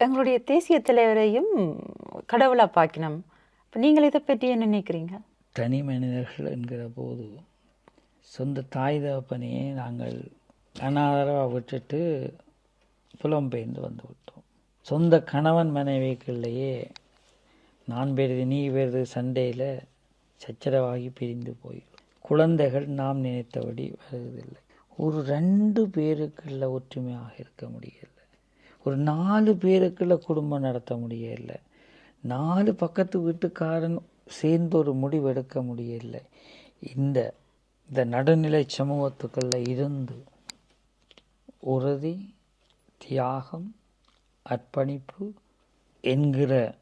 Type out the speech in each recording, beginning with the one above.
எங்களுடைய தேசிய தலைவரையும் கடவுளாக பார்க்கணும் இப்போ நீங்கள் இதை பற்றி என்ன நினைக்கிறீங்க? தனி மனிதர்கள் என்கிற போது சொந்த தாய் தகப்பனையே நாங்கள் அனாதரவாக விட்டுட்டு புலம்பெயர்ந்து வந்து விட்டோம். சொந்த கணவன் மனைவிக்குள்ளேயே நான் பெரிது நீ பெரிது சண்டையில் சச்சரவாகி பிரிந்து போய் குழந்தைகள் நாம் நினைத்தபடி வருவதில்லை. ஒரு ரெண்டு பேருக்குள்ள ஒற்றுமையாக இருக்க முடியல. ஒரு நாலு பேருக்குள்ள குடும்பம் நடத்த முடியல. நாலு பக்கத்து வீட்டுக்காரன் சேர்ந்து ஒரு முடிவு எடுக்க முடியல. இந்த இந்த நடுநிலை சமூகத்துக்குள்ள இருந்து உறுதி தியாகம் அர்ப்பணிப்பு என்கிற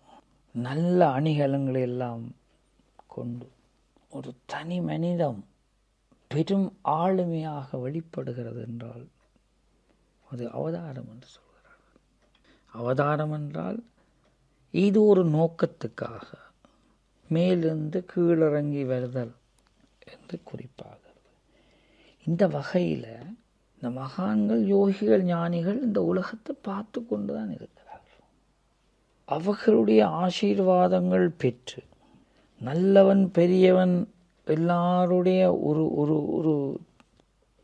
நல்ல அணிகலங்களை எல்லாம் கொண்டு ஒரு தனி மனிதம் பெரும் ஆளுமையாக வெளிப்படுகிறது என்றால் அது அவதாரம் என்று சொல்கிறார். அவதாரம் என்றால் இது ஒரு நோக்கத்துக்காக மேலிருந்து கீழிறங்கி வருதல் என்று குறிப்பாகிறது. இந்த வகையில் இந்த மகான்கள் யோகிகள் ஞானிகள் இந்த உலகத்தை பார்த்து கொண்டு தான் இருக்கிறார்கள். அவர்களுடைய ஆசீர்வாதங்கள் பெற்று நல்லவன் பெரியவன் எல்லாருடைய ஒரு ஒரு ஒரு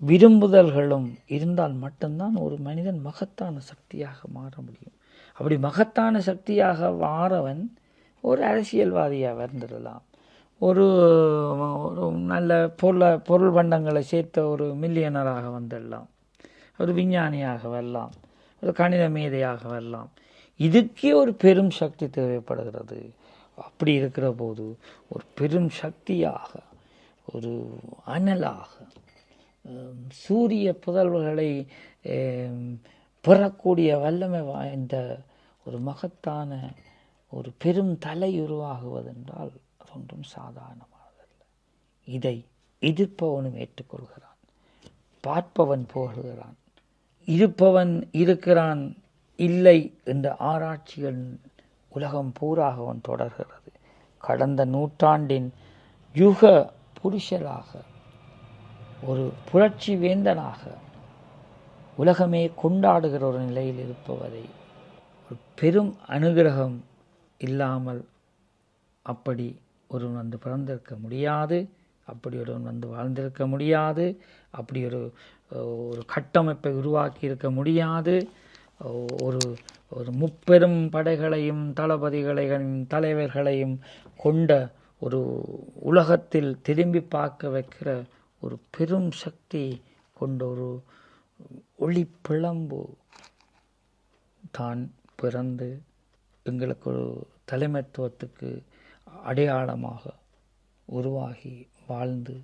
விரும்புதல்களும் இருந்தால் மட்டும்தான் ஒரு மனிதன் மகத்தான சக்தியாக மாற முடியும். அப்படி மகத்தான சக்தியாக மாறவன் ஒரு அரசியல்வாதியாக வந்துடலாம் ஒரு ஒரு நல்ல பொருள பொருள் பண்டங்களை சேர்த்த ஒரு மில்லியனராக வந்துடலாம் ஒரு விஞ்ஞானியாக வரலாம். ஒரு கணித மேதையாக வரலாம். இதுக்கே ஒரு பெரும் சக்தி தேவைப்படுகிறது. அப்படி இருக்கிற போது ஒரு பெரும் சக்தியாக ஒரு அனலாக. சூரிய புதல்வர்களை பெறக்கூடிய வல்லமை வாய்ந்த ஒரு மகத்தான ஒரு பெரும் தலை உருவாகுவதென்றால் அது ஒன்றும் சாதாரணமானதல்ல. இதை எதிர்ப்பவனும் ஏற்றுக்கொள்கிறான். பார்ப்பவன் புகழ்கிறான். இருப்பவன் இருக்கிறான் இல்லை என்ற ஆராய்ச்சிகள் உலகம் பூராக அவன் தொடர்கிறது. கடந்த நூற்றாண்டின் யுக புருஷராக ஒரு புரட்சி வேந்தனாக உலகமே கொண்டாடுகிற ஒரு நிலையில் இருப்பவரை ஒரு பெரும் அனுகிரகம் இல்லாமல் அப்படி ஒருவன் வந்து பிறந்திருக்க முடியாது அப்படி ஒருவன் வந்து வாழ்ந்திருக்க முடியாது அப்படி ஒரு ஒரு கட்டமைப்பை உருவாக்கி இருக்க முடியாது. ஒரு ஒரு முப்பெரும் படைகளையும் தளபதிகளையும் தலைவர்களையும் கொண்ட ஒரு உலகத்தில் திரும்பி பார்க்க வைக்கிற ஒரு பெரும் சக்தி கொண்ட ஒரு ஒளி பிளம்பு தான் பிறந்து எங்களுக்கு ஒரு தலைமைத்துவத்துக்கு அடையாளமாக உருவாகி வாழ்ந்து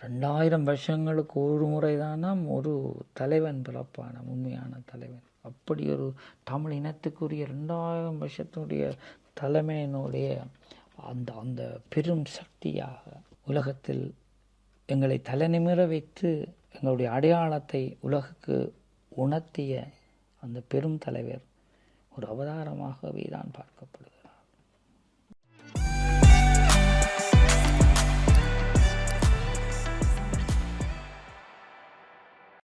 ரெண்டாயிரம் வருஷங்களுக்கு ஒரு முறை தானாம் ஒரு தலைவன் பிறப்பான உண்மையான தலைவன். அப்படி ஒரு தமிழ் இனத்துக்குரிய ரெண்டாயிரம் வருஷத்தினுடைய தலைமையினுடைய அந்த அந்த பெரும் சக்தியாக உலகத்தில் எங்களை தலைநிமிர வைத்து எங்களுடைய அடையாளத்தை உலகுக்கு உணர்த்திய அந்த பெரும் தலைவர் ஒரு அவதாரமாகவே தான் பார்க்கப்படுகிறார்